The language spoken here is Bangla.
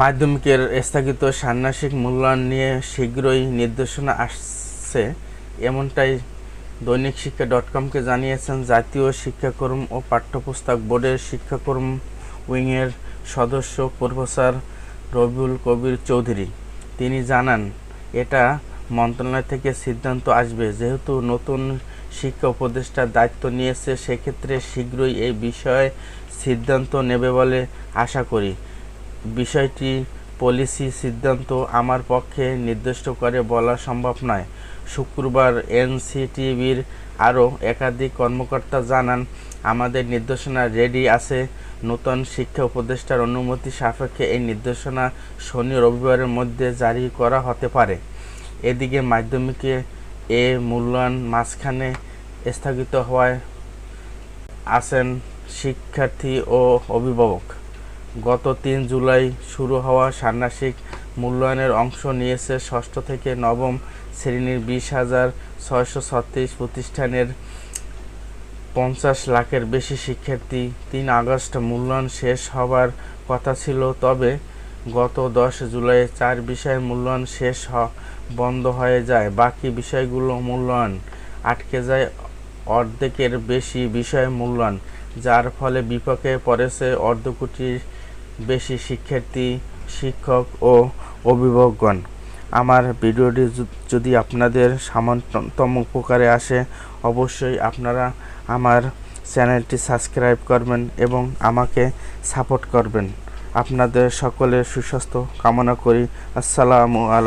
মাধ্যমিকের স্থগিত ষান্মাসিক মূল্যায়ন নিয়ে শীঘ্রই নির্দেশনা আসছে। এমনটাই দৈনিক শিক্ষা ডট কমকে জানিয়েছেন জাতীয় শিক্ষাক্রম ও পাঠ্যপুস্তক বোর্ডের শিক্ষাক্রম উইংয়ের সদস্য প্রফেসর রবিউল কবির চৌধুরী। তিনি জানান, এটা মন্ত্রণালয় থেকে সিদ্ধান্ত আসবে। যেহেতু নতুন শিক্ষা উপদেষ্টার দায়িত্ব নিয়েছে, সেক্ষেত্রে শীঘ্রই এই বিষয়ে সিদ্ধান্ত নেবে বলে আশা করি। বিষয়টি পলিসি সিদ্ধান্ত আমার পক্ষে নির্দিষ্ট করে বলা সম্ভব নয়। শুক্রবার এনসিটিভির আরও একাধিক কর্মকর্তা জানান, আমাদের নির্দেশনা রেডি আছে। নতুন শিক্ষা উপদেষ্টার অনুমতি সাপেক্ষে এই নির্দেশনা শনি রবিবারের মধ্যে জারি করা হতে পারে। এদিকে মাধ্যমিকে এ মূল্যায়ন মাঝখানে স্থগিত হওয়ায় আছেন শিক্ষার্থী ও অভিভাবক। গত তিন জুলাই শুরু হওয়া ষান্মাসিক মূল্যায়নের অংশ নিয়েছে ষষ্ঠ থেকে নবম শ্রেণির বিশ হাজার ছয়শো ছত্রিশ প্রতিষ্ঠানের পঞ্চাশ লাখের বেশি শিক্ষার্থী। তিন আগস্ট মূল্যায়ন শেষ হবার কথা ছিল, তবে গত দশ জুলাই চার বিষয়ের মূল্যায়ন শেষ বন্ধ হয়ে যায়। বাকি বিষয়গুলো মূল্যায়ন আটকে যায় অর্ধেকের বেশি বিষয় মূল্যায়ন, যার ফলে বিপক্ষে পড়েছে অর্ধ কোটির বেশি শিক্ষার্থী, শিক্ষক ও অভিভাবকগণ। আমার ভিডিওটি যদি আপনাদের সামান্যতম উপকারে আসে, অবশ্যই আপনারা আমার চ্যানেলটি সাবস্ক্রাইব করবেন এবং আমাকে সাপোর্ট করবেন। আপনাদের সকলের সুস্বাস্থ্য কামনা করি। আসসালামু আলাইকুম।